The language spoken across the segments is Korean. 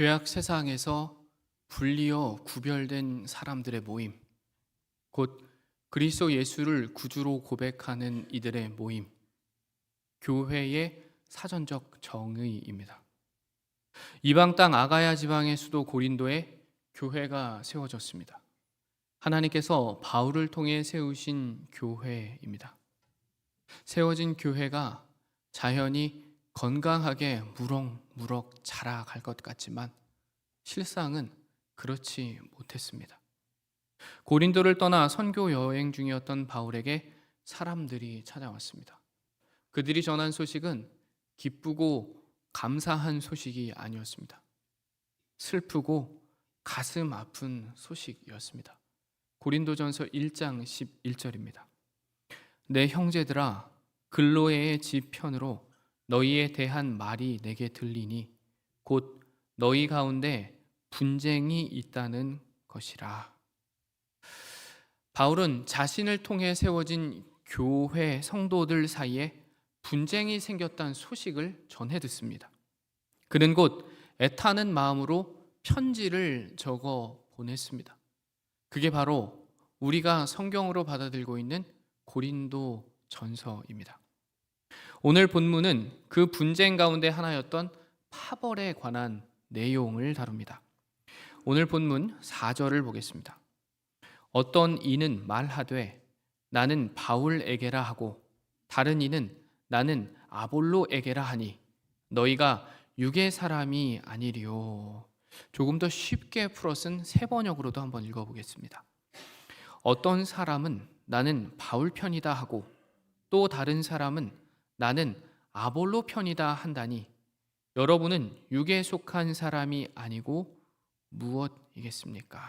죄악 세상에서 분리어 구별된 사람들의 모임, 곧 그리스도 예수를 구주로 고백하는 이들의 모임, 교회의 사전적 정의입니다. 이방 땅 아가야 지방의 수도 고린도에 교회가 세워졌습니다. 하나님께서 바울을 통해 세우신 교회입니다. 세워진 교회가 자연히 건강하게 무럭무럭 자라갈 것 같지만 실상은 그렇지 못했습니다. 고린도를 떠나 선교 여행 중이었던 바울에게 사람들이 찾아왔습니다. 그들이 전한 소식은 기쁘고 감사한 소식이 아니었습니다. 슬프고 가슴 아픈 소식이었습니다. 고린도전서 1장 11절입니다. 내 형제들아 글로에의 집 편으로 너희에 대한 말이 내게 들리니 곧 너희 가운데 분쟁이 있다는 것이라. 바울은 자신을 통해 세워진 교회 성도들 사이에 분쟁이 생겼다는 소식을 전해 듣습니다. 그는 곧 애타는 마음으로 편지를 적어 보냈습니다. 그게 바로 우리가 성경으로 받아들고 있는 고린도 전서입니다. 오늘 본문은 그 분쟁 가운데 하나였던 파벌에 관한 내용을 다룹니다. 오늘 본문 4절을 보겠습니다. 어떤 이는 말하되 나는 바울에게라 하고 다른 이는 나는 아볼로에게라 하니 너희가 육의 사람이 아니리요. 조금 더 쉽게 풀어 쓴 세 번역으로도 한번 읽어 보겠습니다. 어떤 사람은 나는 바울 편이다 하고 또 다른 사람은 나는 아볼로 편이다 한다니 여러분은 육에 속한 사람이 아니고 무엇이겠습니까?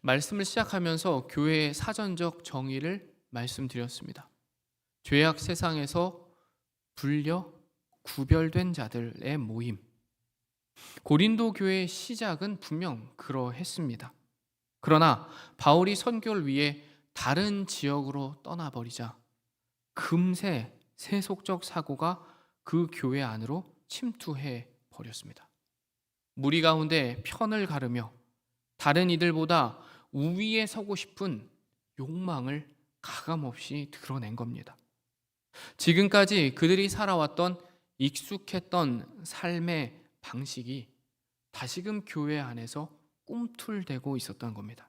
말씀을 시작하면서 교회의 사전적 정의를 말씀드렸습니다. 죄악 세상에서 불려 구별된 자들의 모임. 고린도 교회의 시작은 분명 그러했습니다. 그러나 바울이 선교를 위해 다른 지역으로 떠나버리자 금세 세속적 사고가 그 교회 안으로 침투해 버렸습니다. 무리 가운데 편을 가르며 다른 이들보다 우위에 서고 싶은 욕망을 가감없이 드러낸 겁니다. 지금까지 그들이 살아왔던 익숙했던 삶의 방식이 다시금 교회 안에서 꿈틀대고 있었던 겁니다.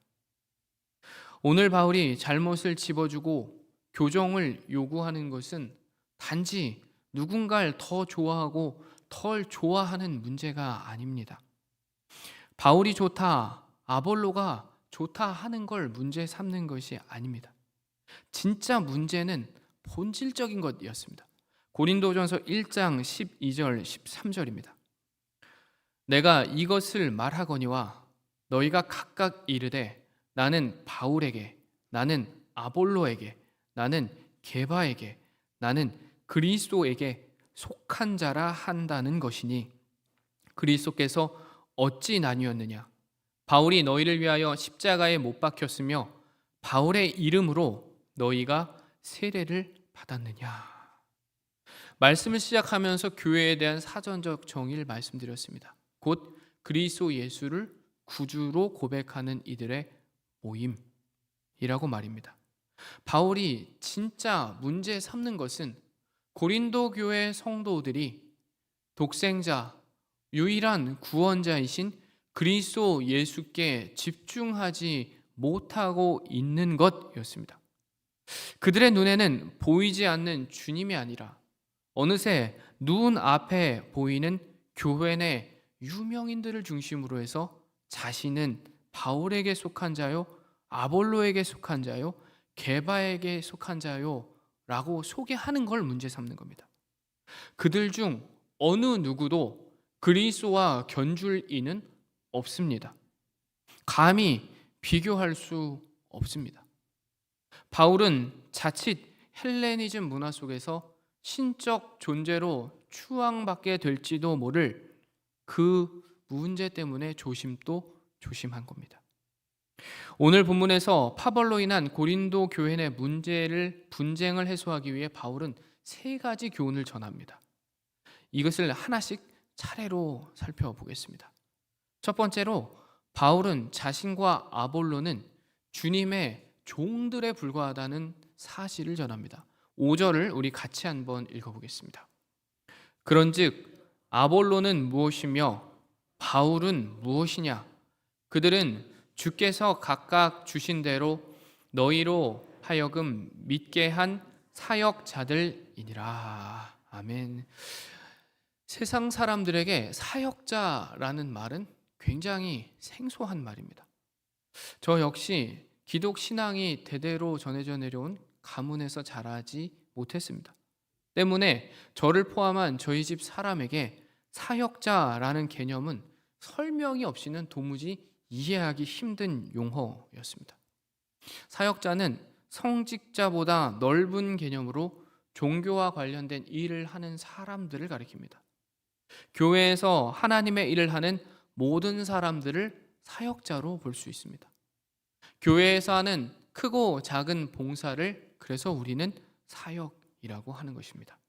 오늘 바울이 잘못을 집어주고 교정을 요구하는 것은 단지 누군가를 더 좋아하고 덜 좋아하는 문제가 아닙니다. 바울이 좋다, 아볼로가 좋다 하는 걸 문제 삼는 것이 아닙니다. 진짜 문제는 본질적인 것이었습니다. 고린도전서 1장 12절 13절입니다. 내가 이것을 말하거니와 너희가 각각 이르되 나는 바울에게 나는 아볼로에게 나는 게바에게 나는 그리스도에게 속한 자라 한다는 것이니 그리스도께서 어찌 나뉘었느냐 바울이 너희를 위하여 십자가에 못 박혔으며 바울의 이름으로 너희가 세례를 받았느냐 말씀을 시작하면서 교회에 대한 사전적 정의를 말씀드렸습니다. 곧 그리스도 예수를 구주로 고백하는 이들의 모임이라고 말입니다. 바울이 진짜 문제 삼는 것은 고린도 교회 성도들이 독생자, 유일한 구원자이신 그리스도 예수께 집중하지 못하고 있는 것이었습니다. 그들의 눈에는 보이지 않는 주님이 아니라 어느새 눈 앞에 보이는 교회 내 유명인들을 중심으로 해서 자신은 바울에게 속한 자요, 아볼로에게 속한 자요, 게바에게 속한 자요 라고 소개하는 걸 문제 삼는 겁니다. 그들 중 어느 누구도 그리스도와 견줄 이는 없습니다. 감히 비교할 수 없습니다. 바울은 자칫 헬레니즘 문화 속에서 신적 존재로 추앙받게 될지도 모를 그 문제 때문에 조심도 조심한 겁니다. 오늘 본문에서 파벌로 인한 고린도 교회 내 문제를 분쟁을 해소하기 위해 바울은 세 가지 교훈을 전합니다. 이것을 하나씩 차례로 살펴보겠습니다. 첫 번째로 바울은 자신과 아볼로는 주님의 종들에 불과하다는 사실을 전합니다. 5절을 우리 같이 한번 읽어보겠습니다. 그런즉 아볼로는 무엇이며 바울은 무엇이냐? 그들은 주께서 각각 주신 대로 너희로 하여금 믿게 한 사역자들이니라. 아멘. 세상 사람들에게 사역자라는 말은 굉장히 생소한 말입니다. 저 역시 기독 신앙이 대대로 전해져 내려온 가문에서 자라지 못했습니다. 때문에 저를 포함한 저희 집 사람에게 사역자라는 개념은 설명이 없이는 도무지 이해하기 힘든 용어였습니다. 사역자는 성직자보다 넓은 개념으로 종교와 관련된 일을 하는 사람들을 가리킵니다. 교회에서 하나님의 일을 하는 모든 사람들을 사역자로 볼 수 있습니다. 교회에서 하는 크고 작은 봉사를 그래서 우리는 사역이라고 하는 것입니다.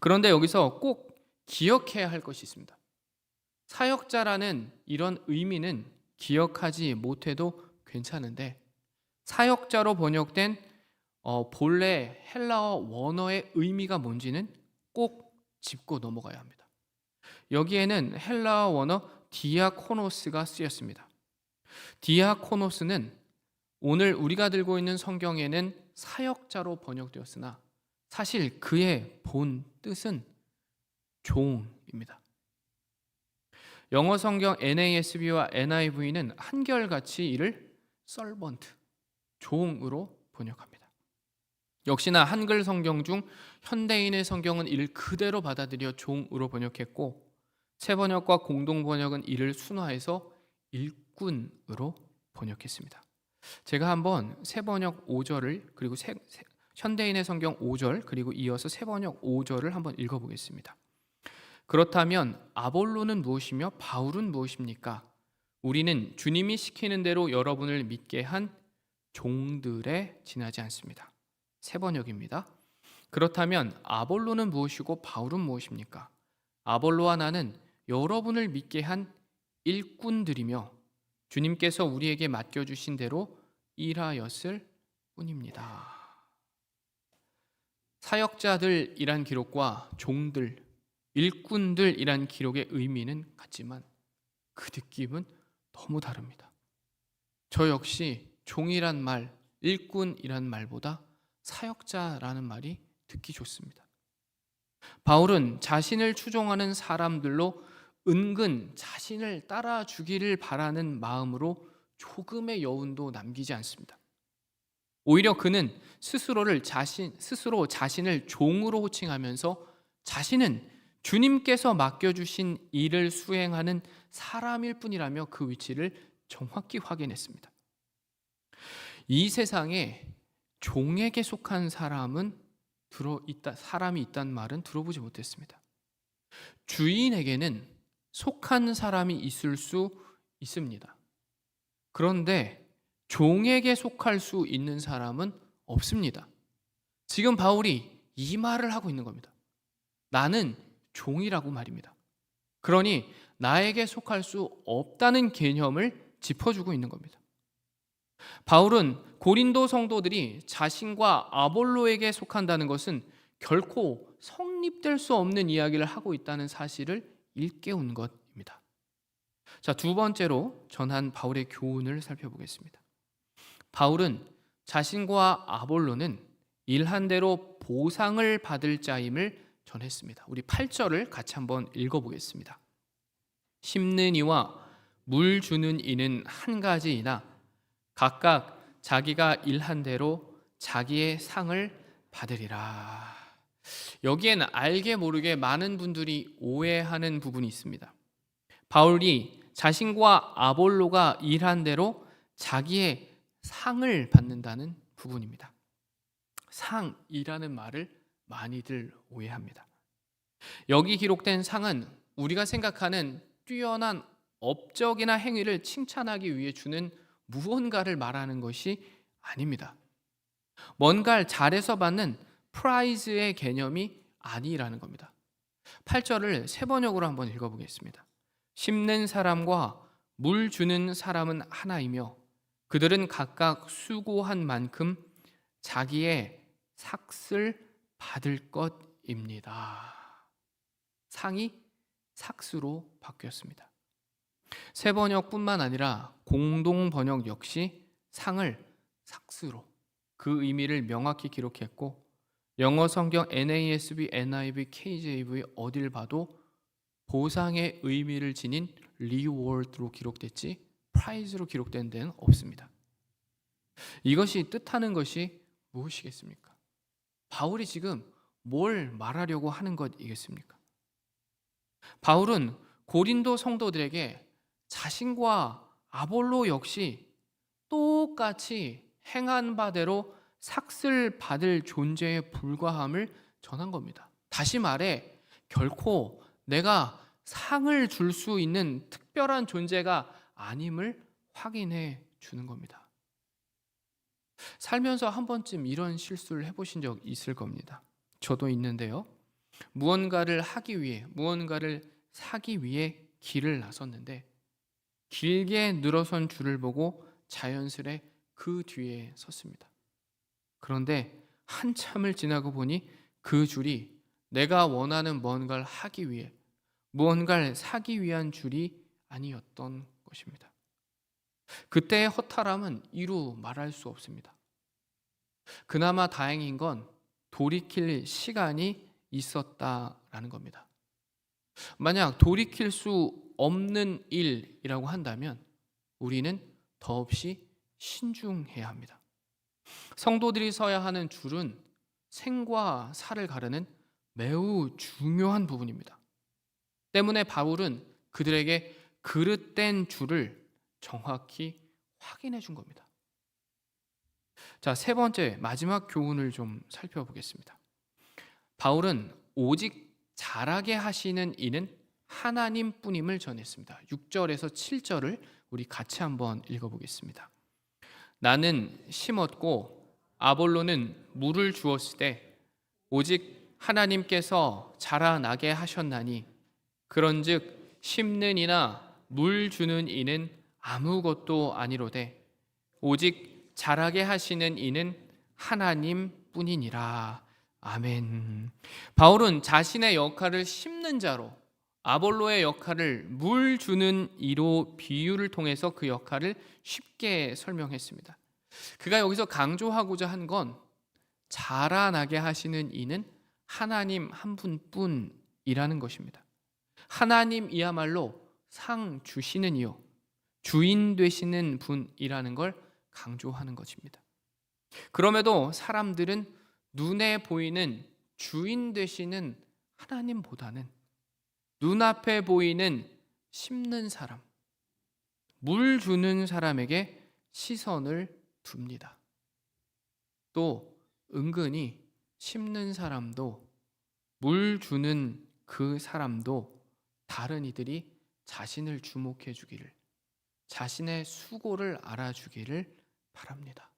그런데 여기서 꼭 기억해야 할 것이 있습니다. 사역자라는 이런 의미는 기억하지 못해도 괜찮은데 사역자로 번역된 어, 본래 헬라어 원어의 의미가 뭔지는 꼭 짚고 넘어가야 합니다. 여기에는 헬라어 원어 디아코노스가 쓰였습니다. 디아코노스는 오늘 우리가 들고 있는 성경에는 사역자로 번역되었으나 사실 그의 본 뜻은 종입니다. 영어 성경 NASB와 NIV는 한결같이 이를 servant, 종으로 번역합니다. 역시나 한글 성경 중 현대인의 성경은 이를 그대로 받아들여 종으로 번역했고 새 번역과 공동 번역은 이를 순화해서 일꾼으로 번역했습니다. 제가 한번 새 번역 5절을 그리고 새, 새, 현대인의 성경 5절 그리고 이어서 새 번역 5절을 한번 읽어보겠습니다. 그렇다면 아볼로는 무엇이며 바울은 무엇입니까? 우리는 주님이 시키는 대로 여러분을 믿게 한 종들에 지나지 않습니다. 세 번역입니다. 그렇다면 아볼로는 무엇이고 바울은 무엇입니까? 아볼로와 나는 여러분을 믿게 한 일꾼들이며 주님께서 우리에게 맡겨주신 대로 일하였을 뿐입니다. 사역자들이란 기록과 종들, 일꾼들이란 기록의 의미는 같지만 그 느낌은 너무 다릅니다. 저 역시 종이란 말, 일꾼이란 말보다 사역자라는 말이 듣기 좋습니다. 바울은 자신을 추종하는 사람들로 은근 자신을 따라 주기를 바라는 마음으로 조금의 여운도 남기지 않습니다. 오히려 그는 스스로를 자신 스스로 자신을 종으로 호칭하면서 자신은 주님께서 맡겨주신 일을 수행하는 사람일 뿐이라며 그 위치를 정확히 확인했습니다. 이 세상에 종에게 속한 사람은 들어 있다 사람이 있단 말은 들어보지 못했습니다. 주인에게는 속한 사람이 있을 수 있습니다. 그런데 종에게 속할 수 있는 사람은 없습니다. 지금 바울이 이 말을 하고 있는 겁니다. 나는 종이라고 말입니다. 그러니 나에게 속할 수 없다는 개념을 짚어주고 있는 겁니다. 바울은 고린도 성도들이 자신과 아볼로에게 속한다는 것은 결코 성립될 수 없는 이야기를 하고 있다는 사실을 일깨운 것입니다. 자, 두 번째로 전한 바울의 교훈을 살펴보겠습니다. 바울은 자신과 아볼로는 일한 대로 보상을 받을 자임을 전했습니다. 우리 8절을 같이 한번 읽어보겠습니다. 심는 이와 물 주는 이는 한 가지이나 각각 자기가 일한 대로 자기의 상을 받으리라. 여기에는 알게 모르게 많은 분들이 오해하는 부분이 있습니다. 바울이 자신과 아볼로가 일한 대로 자기의 상을 받는다는 부분입니다. 상이라는 말을 많이들 오해합니다. 여기 기록된 상은 우리가 생각하는 뛰어난 업적이나 행위를 칭찬하기 위해 주는 무언가를 말하는 것이 아닙니다. 뭔가를 잘해서 받는 프라이즈의 개념이 아니라는 겁니다. 8절을 세 번역으로 한번 읽어보겠습니다. 심는 사람과 물 주는 사람은 하나이며 그들은 각각 수고한 만큼 자기의 삭슬 받을 것입니다. 상이 삭수로 바뀌었습니다. 세 번역뿐만 아니라 공동 번역 역시 상을 삭수로 그 의미를 명확히 기록했고 영어 성경 NASB, NIV, KJV 어딜 봐도 보상의 의미를 지닌 reward로 기록됐지 prize로 기록된 데는 없습니다. 이것이 뜻하는 것이 무엇이겠습니까? 바울이 지금 뭘 말하려고 하는 것이겠습니까? 바울은 고린도 성도들에게 자신과 아볼로 역시 똑같이 행한 바대로 삭슬 받을 존재에 불과함을 전한 겁니다. 다시 말해 결코 내가 상을 줄 수 있는 특별한 존재가 아님을 확인해 주는 겁니다. 살면서 한 번쯤 이런 실수를 해보신 적 있을 겁니다. 저도 있는데요. 무언가를 하기 위해, 무언가를 사기 위해 길을 나섰는데 길게 늘어선 줄을 보고 자연스레 그 뒤에 섰습니다. 그런데 한참을 지나고 보니 그 줄이 내가 원하는 뭔가를 하기 위해 무언가를 사기 위한 줄이 아니었던 것입니다. 그때의 허탈함은 이루 말할 수 없습니다. 그나마 다행인 건 돌이킬 시간이 있었다라는 겁니다. 만약 돌이킬 수 없는 일이라고 한다면 우리는 더없이 신중해야 합니다. 성도들이 서야 하는 줄은 생과 사를 가르는 매우 중요한 부분입니다. 때문에 바울은 그들에게 그릇된 줄을 정확히 확인해 준 겁니다. 자, 세 번째 마지막 교훈을 좀 살펴보겠습니다. 바울은 오직 잘하게 하시는 이는 하나님뿐임을 전했습니다. 6절에서 7절을 우리 같이 한번 읽어보겠습니다. 나는 심었고 아볼로는 물을 주었을 때 오직 하나님께서 자라나게 하셨나니 그런즉 심는 이나 물 주는 이는 아무것도 아니로되 오직 자라게 하시는 이는 하나님 뿐이니라. 아멘. 바울은 자신의 역할을 심는 자로 아볼로의 역할을 물 주는 이로 비유를 통해서 그 역할을 쉽게 설명했습니다. 그가 여기서 강조하고자 한 건 자라나게 하시는 이는 하나님 한 분뿐이라는 것입니다. 하나님이야말로 상 주시는 이요 주인 되시는 분이라는 걸 강조하는 것입니다. 그럼에도 사람들은 눈에 보이는 주인 되시는 하나님보다는 눈앞에 보이는 심는 사람, 물 주는 사람에게 시선을 둡니다. 또 은근히 심는 사람도 물 주는 그 사람도 다른 이들이 자신을 주목해 주기를 자신의 수고를 알아주기를 바랍니다.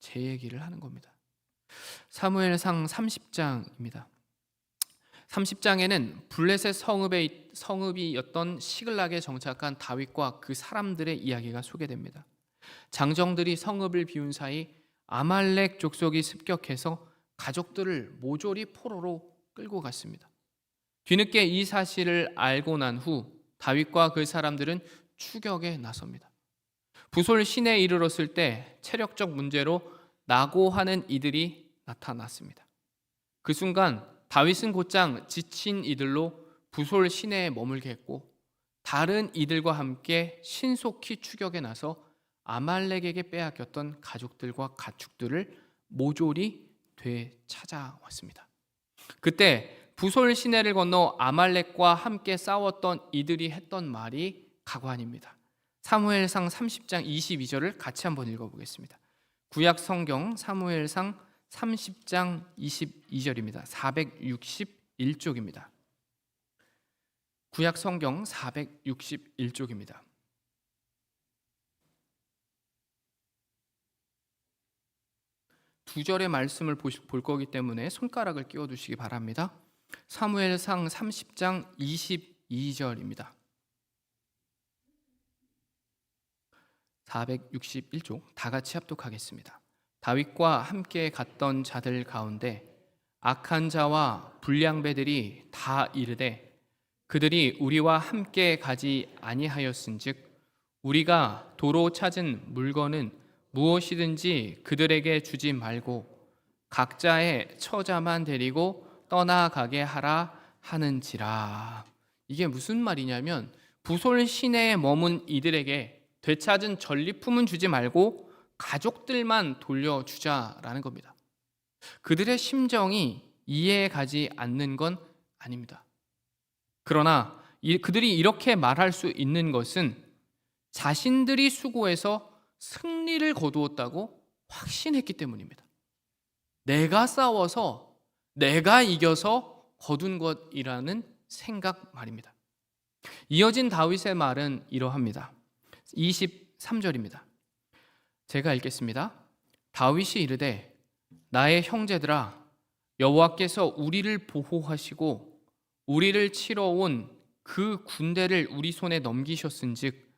제 얘기를 하는 겁니다. 사무엘상 30장입니다. 30장에는 블레셋 성읍의 성읍이었던 시글락에 정착한 다윗과 그 사람들의 이야기가 소개됩니다. 장정들이 성읍을 비운 사이 아말렉 족속이 습격해서 가족들을 모조리 포로로 끌고 갔습니다. 뒤늦게 이 사실을 알고 난 후 다윗과 그 사람들은 추격에 나섭니다. 부솔 시내에 이르렀을 때 체력적 문제로 낙오하는 이들이 나타났습니다. 그 순간 다윗은 곧장 지친 이들로 부솔 시내에 머물게 했고 다른 이들과 함께 신속히 추격에 나서 아말렉에게 빼앗겼던 가족들과 가축들을 모조리 되찾아왔습니다. 그때 부솔 시내를 건너 아말렉과 함께 싸웠던 이들이 했던 말이 가관입니다. 사무엘상 30장 22절을 같이 한번 읽어보겠습니다. 구약 성경 사무엘상 30장 22절입니다. 461쪽입니다. 구약 성경 461쪽입니다. 두 절의 말씀을 볼 거기 때문에 손가락을 끼워 두시기 바랍니다. 사무엘상 30장 22절입니다. 461쪽 다 같이 합독하겠습니다. 다윗과 함께 갔던 자들 가운데 악한 자와 불량배들이 다 이르되 그들이 우리와 함께 가지 아니하였은즉 우리가 도로 찾은 물건은 무엇이든지 그들에게 주지 말고 각자의 처자만 데리고 떠나가게 하라 하는지라. 이게 무슨 말이냐면 부솔 시내에 머문 이들에게 되찾은 전리품은 주지 말고 가족들만 돌려주자라는 겁니다. 그들의 심정이 이해해 가지 않는 건 아닙니다. 그러나 그들이 이렇게 말할 수 있는 것은 자신들이 수고해서 승리를 거두었다고 확신했기 때문입니다. 내가 싸워서 내가 이겨서 거둔 것이라는 생각 말입니다. 이어진 다윗의 말은 이러합니다. 23절입니다. 제가 읽겠습니다. 다윗이 이르되 나의 형제들아 여호와께서 우리를 보호하시고 우리를 치러 온 그 군대를 우리 손에 넘기셨은즉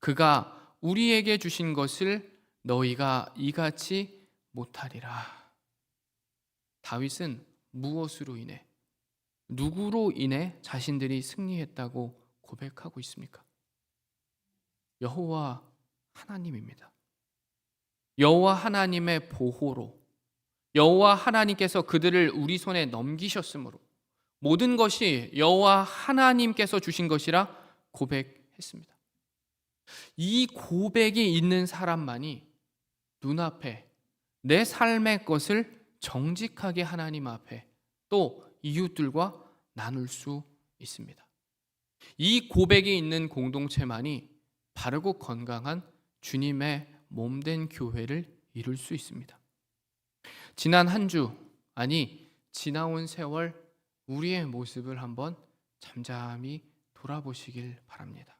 그가 우리에게 주신 것을 너희가 이같이 못하리라. 다윗은 무엇으로 인해 누구로 인해 자신들이 승리했다고 고백하고 있습니까? 여호와 하나님입니다. 여호와 하나님의 보호로 여호와 하나님께서 그들을 우리 손에 넘기셨으므로 모든 것이 여호와 하나님께서 주신 것이라 고백했습니다. 이 고백이 있는 사람만이 눈앞에 내 삶의 것을 정직하게 하나님 앞에 또 이웃들과 나눌 수 있습니다. 이 고백이 있는 공동체만이 바르고 건강한 주님의 몸된 교회를 이룰 수 있습니다. 지난 한 주, 아니, 지나온 세월, 우리의 모습을 한번 잠잠히 돌아보시길 바랍니다.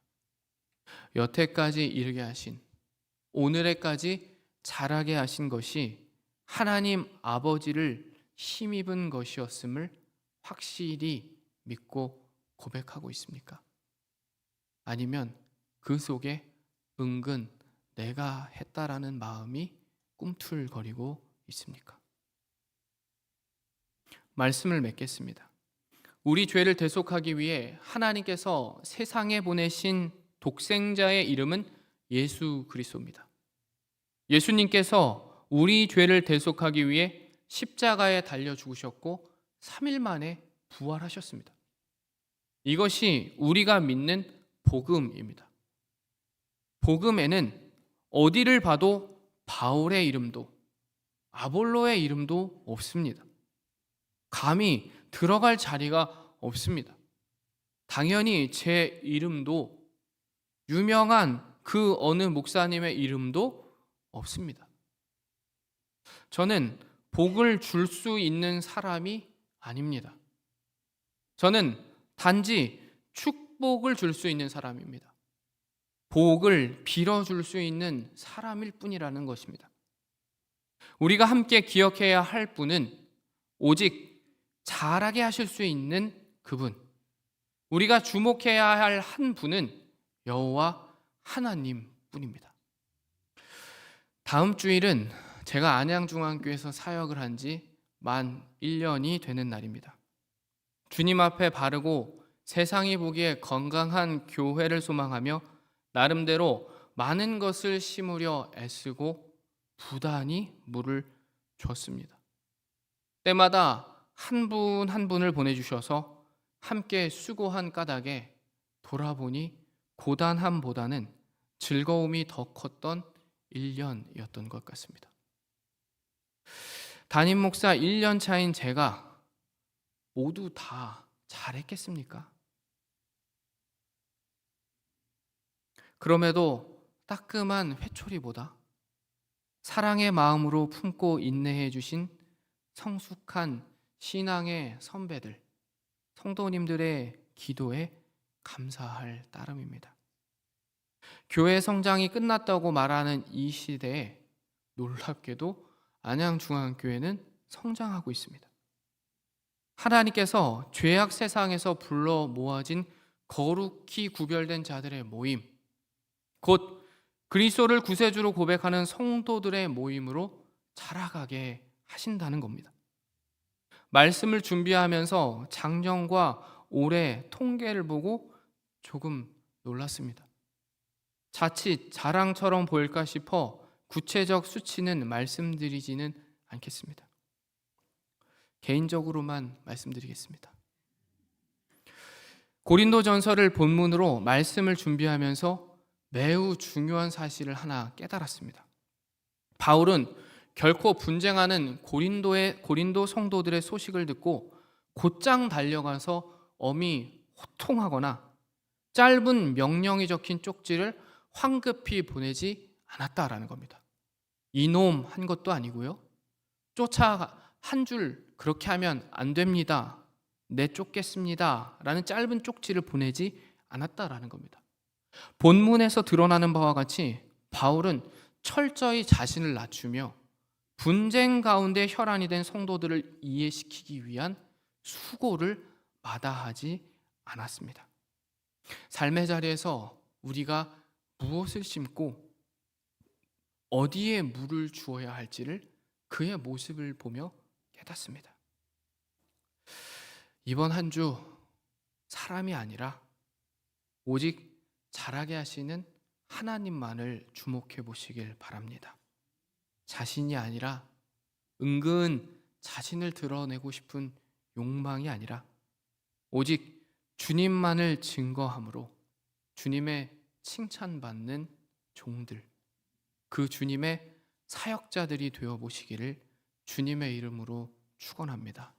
여태까지 이르게 하신, 오늘에까지 자라게 하신 것이 하나님 아버지를 힘입은 것이었음을 확실히 믿고 고백하고 있습니까? 아니면 그 속에 은근 내가 했다라는 마음이 꿈틀거리고 있습니까? 말씀을 맺겠습니다. 우리 죄를 대속하기 위해 하나님께서 세상에 보내신 독생자의 이름은 예수 그리스도입니다. 예수님께서 우리 죄를 대속하기 위해 십자가에 달려 죽으셨고 3일 만에 부활하셨습니다. 이것이 우리가 믿는 복음입니다. 복음에는 어디를 봐도 바울의 이름도 아볼로의 이름도 없습니다. 감히 들어갈 자리가 없습니다. 당연히 제 이름도 유명한 그 어느 목사님의 이름도 없습니다. 저는 복을 줄 수 있는 사람이 아닙니다. 저는 단지 축복을 줄 수 있는 사람입니다. 복을 빌어줄 수 있는 사람일 뿐이라는 것입니다. 우리가 함께 기억해야 할 분은 오직 잘하게 하실 수 있는 그분. 우리가 주목해야 할 한 분은 여호와 하나님 뿐입니다. 다음 주일은 제가 안양중앙교에서 사역을 한 지 만 1년이 되는 날입니다. 주님 앞에 바르고 세상이 보기에 건강한 교회를 소망하며 나름대로 많은 것을 심으려 애쓰고 부단히 물을 줬습니다. 때마다 한분한 분을 보내주셔서 함께 수고한 까닭에 돌아보니 고단함보다는 즐거움이 더 컸던 1년이었던 것 같습니다. 담임 목사 1년 차인 제가 모두 다 잘했겠습니까? 그럼에도 따끔한 회초리보다 사랑의 마음으로 품고 인내해 주신 성숙한 신앙의 선배들, 성도님들의 기도에 감사할 따름입니다. 교회 성장이 끝났다고 말하는 이 시대에 놀랍게도 안양중앙교회는 성장하고 있습니다. 하나님께서 죄악 세상에서 불러 모아진 거룩히 구별된 자들의 모임, 곧 그리스도를 구세주로 고백하는 성도들의 모임으로 자라가게 하신다는 겁니다. 말씀을 준비하면서 작년과 올해 통계를 보고 조금 놀랐습니다. 자칫 자랑처럼 보일까 싶어 구체적 수치는 말씀드리지는 않겠습니다. 개인적으로만 말씀드리겠습니다. 고린도 전서를 본문으로 말씀을 준비하면서 매우 중요한 사실을 하나 깨달았습니다. 바울은 결코 분쟁하는 고린도의 고린도 성도들의 소식을 듣고 곧장 달려가서 엄히 호통하거나 짧은 명령이 적힌 쪽지를 황급히 보내지 않았다라는 겁니다. 이놈 한 것도 아니고요. 쫓아 한 줄 그렇게 하면 안 됩니다. 내쫓겠습니다. 라는 짧은 쪽지를 보내지 않았다라는 겁니다. 본문에서 드러나는 바와 같이 바울은 철저히 자신을 낮추며 분쟁 가운데 혈안이 된 성도들을 이해시키기 위한 수고를 마다하지 않았습니다. 삶의 자리에서 우리가 무엇을 심고 어디에 물을 주어야 할지를 그의 모습을 보며 깨닫습니다. 이번 한 주 사람이 아니라 오직 잘하게 하시는 하나님만을 주목해 보시길 바랍니다. 자신이 아니라 은근 자신을 드러내고 싶은 욕망이 아니라 오직 주님만을 증거함으로 주님의 칭찬받는 종들, 그 주님의 사역자들이 되어 보시기를 주님의 이름으로 축원합니다.